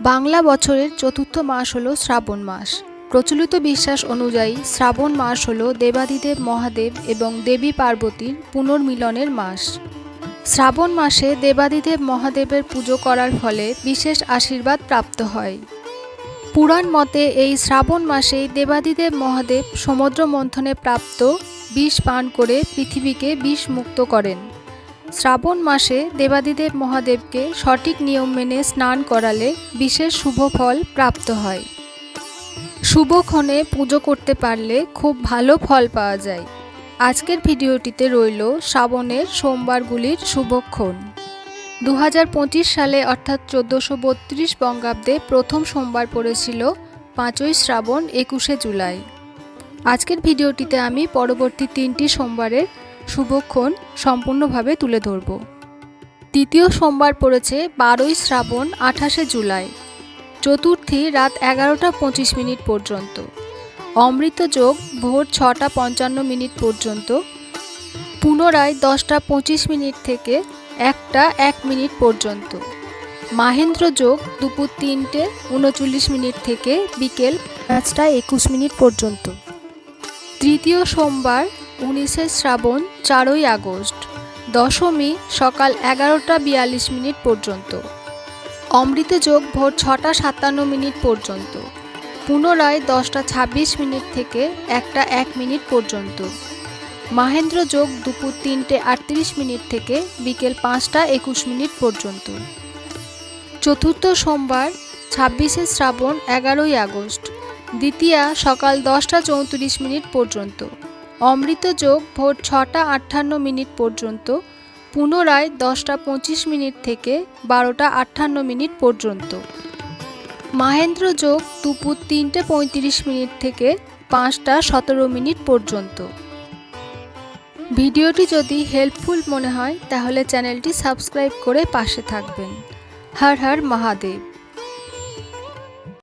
বাংলা বছরের চতুর্থ মাস হলো শ্রাবণ মাস। প্রচলিত বিশ্বাস অনুযায়ী শ্রাবণ মাস হলো দেবাদিদেব মহাদেব এবং দেবী পার্বতীর পুনর্মিলনের মাস। শ্রাবণ মাসে দেবাদিদেব মহাদেবের পুজো করার ফলে বিশেষ আশীর্বাদ প্রাপ্ত হয়। পুরাণ মতে এই শ্রাবণ মাসেই দেবাদিদেব মহাদেব সমুদ্র মন্থনে প্রাপ্ত বিষ পান করে পৃথিবীকে বিষ মুক্ত করেন। শ্রাবণ মাসে দেবাদিদেব মহাদেবকে সঠিক নিয়ম মেনে স্নান করালে বিশেষ শুভ ফল প্রাপ্ত হয়। শুভক্ষণে পুজো করতে পারলে খুব ভালো ফল পাওয়া যায়। আজকের ভিডিওটিতে রইল শ্রাবণের সোমবারগুলির শুভক্ষণ দু হাজার পঁচিশ সালে অর্থাৎ চোদ্দোশো বত্রিশ বঙ্গাব্দে প্রথম সোমবার পড়েছিল পাঁচই শ্রাবণ একুশে জুলাই। আজকের ভিডিওটিতে আমি পরবর্তী তিনটি সোমবারের শুভক্ষণ সম্পূর্ণভাবে তুলে ধরব। দ্বিতীয় সোমবার পড়েছে বারোই শ্রাবণ, আঠাশে জুলাই। চতুর্থী রাত এগারোটা পঁচিশ মিনিট পর্যন্ত। অমৃত যোগ ভোর ছটা পঞ্চান্ন মিনিট পর্যন্ত। পুনরায় দশটা পঁচিশ মিনিট থেকে একটা এক মিনিট পর্যন্ত। মাহেন্দ্র যোগ দুপুর তিনটে উনচল্লিশ মিনিট থেকে বিকেল পাঁচটা একুশ মিনিট পর্যন্ত। তৃতীয় সোমবার উনিশে শ্রাবণ, চারই আগস্ট, দশমী, সকাল এগারোটা বিয়াল্লিশ মিনিট পর্যন্ত। অমৃত যোগ ভোর ছটা সাতান্ন মিনিট পর্যন্ত। পুনরায় দশটা ছাব্বিশ মিনিট থেকে একটা এক মিনিট পর্যন্ত। মাহেন্দ্র যোগ দুপুর তিনটে আটত্রিশ মিনিট থেকে বিকেল পাঁচটা একুশ মিনিট পর্যন্ত। চতুর্থ সোমবার, ছাব্বিশে শ্রাবণ, এগারোই আগস্ট, দ্বিতীয়া সকাল দশটা চৌত্রিশ মিনিট পর্যন্ত। অমৃত যোগ ভোর ছটা আটান্ন মিনিট পর্যন্ত, পুনরায় দশটা পঁচিশ মিনিট থেকে বারোটা আটান্ন মিনিট পর্যন্ত। মাহেন্দ্র যোগ দুপুর তিনটে পঁয়ত্রিশ মিনিট থেকে পাঁচটা সতেরো মিনিট পর্যন্ত। ভিডিওটি যদি হেল্পফুল মনে হয়, তাহলে চ্যানেলটি সাবস্ক্রাইব করে পাশে থাকবেন। হর হর মহাদেব।